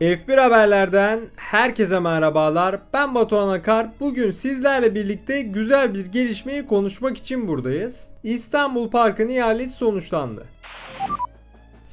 F1 haberlerden herkese merhabalar. Ben Batuhan Akar. Bugün sizlerle birlikte güzel bir gelişmeyi konuşmak için buradayız. İstanbul Park'ın ihalesi sonuçlandı.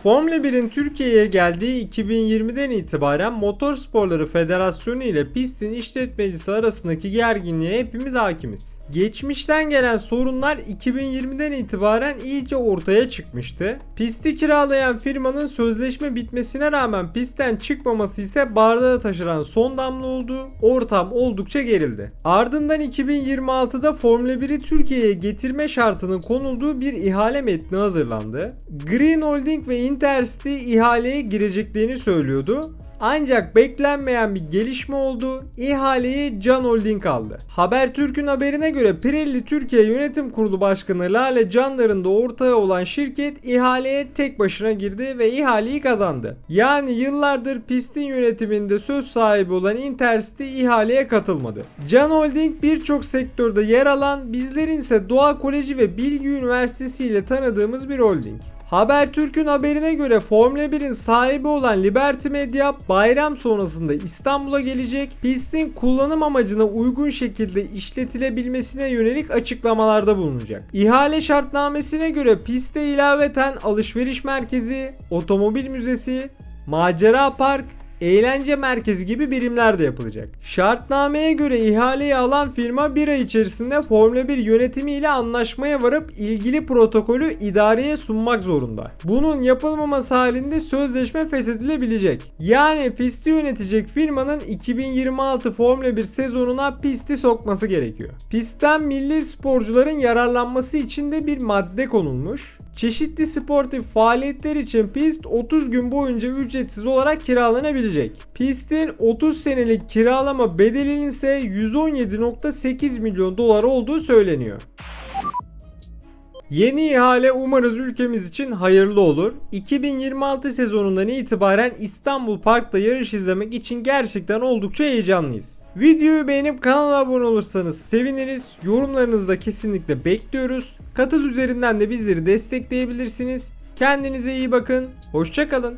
Formula 1'in Türkiye'ye geldiği 2020'den itibaren Motorsporları Federasyonu ile pistin işletmecisi arasındaki gerginliğe hepimiz hakimiz. Geçmişten gelen sorunlar 2020'den itibaren iyice ortaya çıkmıştı. Pisti kiralayan firmanın sözleşme bitmesine rağmen pistten çıkmaması ise bardağı taşıran son damla oldu. Ortam oldukça gerildi. Ardından 2026'da Formula 1'i Türkiye'ye getirme şartının konulduğu bir ihale metni hazırlandı. Green Holding ve Intercity ihaleye gireceklerini söylüyordu. Ancak beklenmeyen bir gelişme oldu. İhaleyi Can Holding aldı. Habertürk'ün haberine göre Pirelli Türkiye Yönetim Kurulu Başkanı Lale Canlar'ın da ortağı olan şirket ihaleye tek başına girdi ve ihaleyi kazandı. Yani yıllardır pistin yönetiminde söz sahibi olan Intercity ihaleye katılmadı. Can Holding birçok sektörde yer alan, bizlerin ise Doğa Koleji ve Bilgi Üniversitesi ile tanıdığımız bir holding. Habertürk'ün haberine göre Formula 1'in sahibi olan Liberty Media bayram sonrasında İstanbul'a gelecek, pistin kullanım amacına uygun şekilde işletilebilmesine yönelik açıklamalarda bulunacak. İhale şartnamesine göre piste ilaveten alışveriş merkezi, otomobil müzesi, macera park, eğlence merkezi gibi birimler de yapılacak. Şartnameye göre ihaleyi alan firma bir ay içerisinde Formula 1 yönetimiyle anlaşmaya varıp ilgili protokolü idareye sunmak zorunda. Bunun yapılmaması halinde sözleşme feshedilebilecek. Yani pisti yönetecek firmanın 2026 Formula 1 sezonuna pisti sokması gerekiyor. Pistten milli sporcuların yararlanması için de bir madde konulmuş. Çeşitli sportif faaliyetler için pist 30 gün boyunca ücretsiz olarak kiralanabilecek. Pistin 30 senelik kiralama bedelinin ise 117.8 milyon dolar olduğu söyleniyor. Yeni ihale umarız ülkemiz için hayırlı olur. 2026 sezonundan itibaren İstanbul Park'ta yarış izlemek için gerçekten oldukça heyecanlıyız. Videoyu beğenip kanala abone olursanız seviniriz. Yorumlarınızı da kesinlikle bekliyoruz. Katıl üzerinden de bizleri destekleyebilirsiniz. Kendinize iyi bakın. Hoşçakalın.